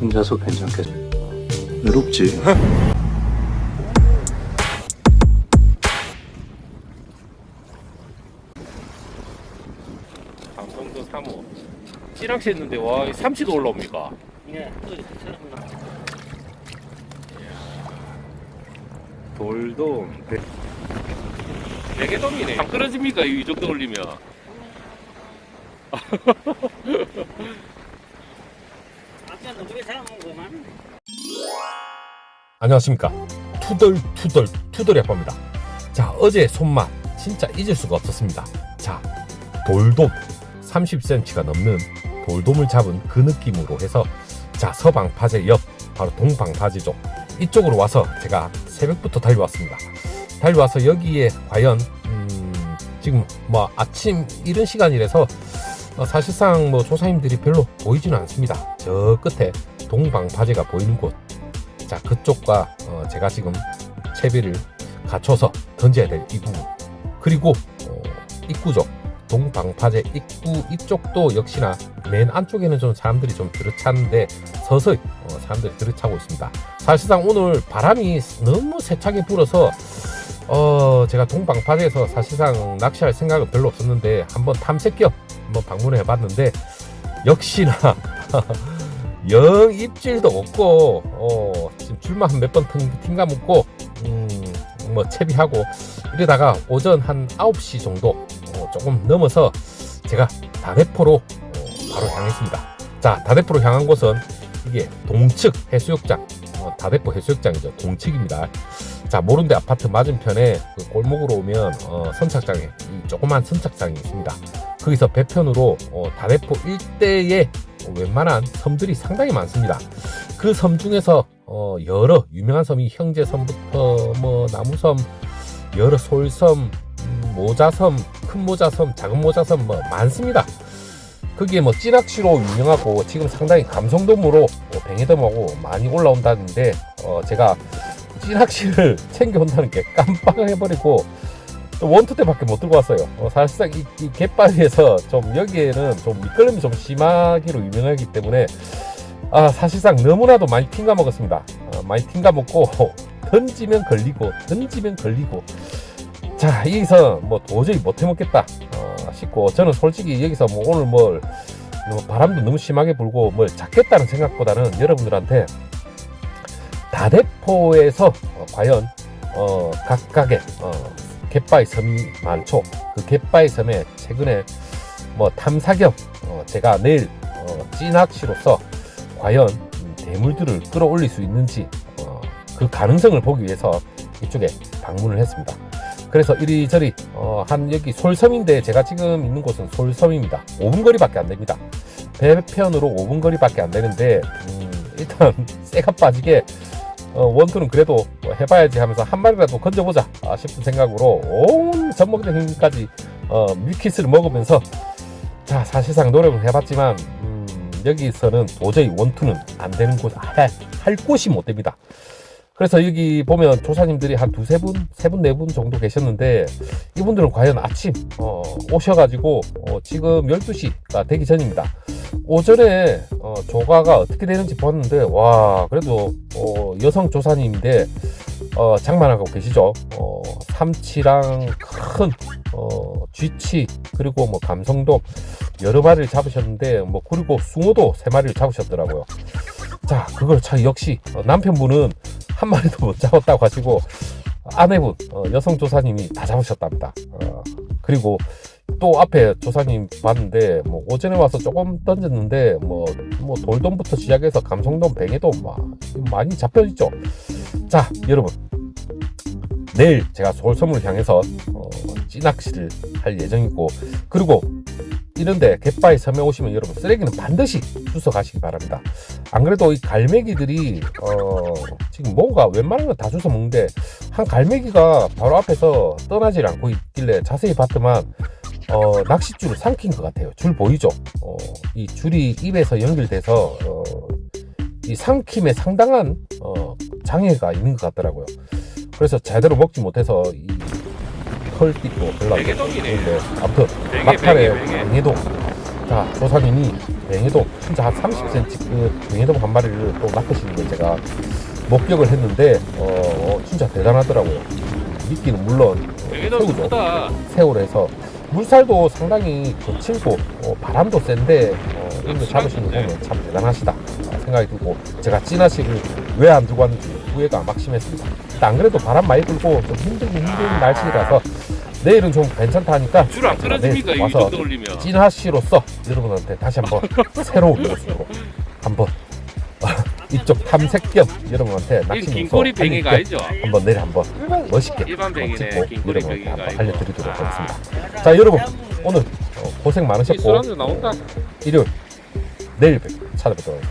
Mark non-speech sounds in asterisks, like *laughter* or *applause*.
혼자서 괜찮겠어. 외롭지. 강성도 3호. 찌낚시 했는데 와 삼치도 올라옵니까? 예, 처럼 돌돔. 대... 대게돔이네. 안 끊어집니까 이 정도 올리면 아까 누구게 잡아먹은 거만 안녕하십니까. 투덜 투덜 투덜이 아빠입니다. 자 어제 손맛 진짜 잊을 수가 없었습니다. 자 돌돔. 30cm가 넘는 돌돔을 잡은 그 느낌으로 해서 자 서방파제 옆 바로 동방파제죠. 이쪽으로 와서 제가 새벽부터 달려왔습니다. 달려와서 여기에 과연 음, 지금 뭐 아침 이른 시간이라서 어, 사실상 뭐 조사님들이 별로 보이지는 않습니다. 저 끝에 동방파제가 보이는 곳. 자 그쪽과 어, 제가 지금 채비를 갖춰서 던져야 될 이 부분. 그리고 어, 입구죠 동방파제 입구 이쪽도 역시나 맨 안쪽에는 좀 사람들이 좀 들어찼는데 서서히 어, 사람들이 들어차고 있습니다. 사실상 오늘 바람이 너무 세차게 불어서 어 제가 동방파제에서 사실상 낚시할 생각은 별로 없었는데 한번 탐색 겸 한번 방문을 해봤는데 역시나 *laughs* 영 입질도 없고 어 지금 줄만 한 몇 번 튕가 묶고 음 뭐 채비하고 이러다가 오전 한 9시 정도 어, 조금 넘어서 제가 다대포로 어, 바로 향했습니다. 자 다대포로 향한 곳은 이게 동측 해수욕장 어, 다대포 해수욕장이죠. 동측입니다. 자 모른데 아파트 맞은편에 그 골목으로 오면 어, 선착장에 이 조그만 선착장이 있습니다 거기서 배편으로 어, 다대포 일대에 웬만한 섬들이 상당히 많습니다. 그 섬 중에서 어, 여러 유명한 섬이 형제섬부터 뭐 나무섬, 여러 솔섬, 음, 모자섬, 큰 모자섬, 작은 모자섬 뭐 많습니다. 거기에 뭐 찌낚시로 유명하고 지금 상당히 감성돔으로 어, 뱅에돔하고 많이 올라온다는데 어, 제가 찌낚시를 *laughs* 챙겨온다는 게 깜빡 해버리고 또 원투 때밖에 못 들고 왔어요. 어, 사실상 이, 이 갯바위에서 좀 여기에는 좀 미끌림이 좀 심하기로 유명하기 때문에 아 사실상 너무나도 많이 튕가 먹었습니다. 어, 많이 튕가 먹고 *laughs* 던지면 걸리고 던지면 걸리고 자 여기서 뭐 도저히 못 해먹겠다 어, 싶고 저는 솔직히 여기서 뭐 오늘 뭘뭐 바람도 너무 심하게 불고 뭘 잡겠다는 생각보다는 여러분들한테 다대포에서 어, 과연 어, 각각의 어, 갯바위 섬이 많죠. 그 갯바위 섬에 최근에 뭐 탐사 겸 어, 제가 내일 어, 찌낚시로서 과연 음, 대물들을 끌어올릴 수 있는지 어, 그 가능성을 보기 위해서 이쪽에 방문을 했습니다. 그래서 이리저리 어, 한 여기 솔섬인데 제가 지금 있는 곳은 솔섬입니다. 5분 거리밖에 안 됩니다. 배편으로 5분 거리밖에 안 되는데 음, 일단 *laughs* 쇠가 빠지게 어, 원투는 그래도 뭐 해봐야지 하면서 한 마리라도 건져보자 아, 싶은 생각으로 온 젖먹는 힘까지 어, 밀키스를 먹으면서 자 사실상 노력을 해봤지만 음, 여기서는 도저히 원투는 안 되는 곳 할, 할 곳이 못 됩니다. 그래서 여기 보면 조사님들이 한 두세 분, 세 분, 네 분 정도 계셨는데 이분들은 과연 아침 어, 오셔가지고 어, 지금 12시가 되기 전입니다. 오전에 어, 조가가 어떻게 되는지 봤는데 와 그래도 어, 여성 조사님인데 어, 장만하고 계시죠. 어, 삼치랑 큰 어, 쥐치 그리고 뭐 감성돔 여러 마리를 잡으셨는데 뭐 그리고 숭어도 세 마리를 잡으셨더라고요. 자 그걸 참 역시 어, 남편분은 한 마리도 못 잡았다고 하시고 아내분 어, 여성 조사님이 다 잡으셨답니다. 어, 그리고 또 앞에 조사님 봤는데 뭐 오전에 와서 조금 던졌는데 뭐, 뭐 돌돔부터 시작해서 감성돔, 뱅에돔 막 많이 잡혀 있죠. 자 여러분 내일 제가 서울 섬을 향해서 어, 찌낚시를 할 예정이고 그리고 이런데 갯바위 섬에 오시면 여러분 쓰레기는 반드시 주워 가시기 바랍니다. 안 그래도 이 갈매기들이 어, 지금 뭐가 웬만한 건 다 주워 먹는데 한 갈매기가 바로 앞에서 떠나질 않고 있길래 자세히 봤더만 어, 낚싯줄을 삼킨 것 같아요. 줄 보이죠? 어, 이 줄이 입에서 연결돼서 어, 이 삼킴에 상당한 어, 장애가 있는 것 같더라고요. 그래서 제대로 먹지 못해서 이 안 대게돔이네. 좋은데 아무튼 베개, 막판에 베개, 베개. 강해도 자, 조사님이 뱅에돔 진짜 한 30cm 그 뱅에돔 한 마리를 또 낚으시는 걸 제가 목격을 했는데 어, 어, 진짜 대단하더라고요. 미끼는 물론 새우죠. 크다. 새우에서 물살도 상당히 거칠고 어, 바람도 센데 어, 이런 거 잡으시는 거 보면 참 대단하시다 어, 생각이 들고 제가 찌나식을 왜 안 들고 왔는지 후회가 막심했습니다. 안 그래도 바람 많이 불고 좀 힘들긴 힘든 날씨라서 내일은 좀 괜찮다 하니까 줄 안 끊어집니까? 내일 이 와서 정도 올리면. 찌나씨로서 여러분한테 다시 한번 *laughs* 새로운 모습으로 한번 *laughs* 이쪽 탐색 겸 여러분한테 이 낚시 긴 꼬리 용서 뱅이가 아니죠? 한번 내일 한번 멋있게 일반 뱅이네. 찍고 긴 꼬리 여러분한테 뱅이가 한번 아니고. 알려드리도록 아. 하겠습니다. 자 여러분 오늘 어, 고생 많으셨고 술한잔 나온다. 어, 일요일 내일 뵙- 찾아뵙도록 하겠습니다.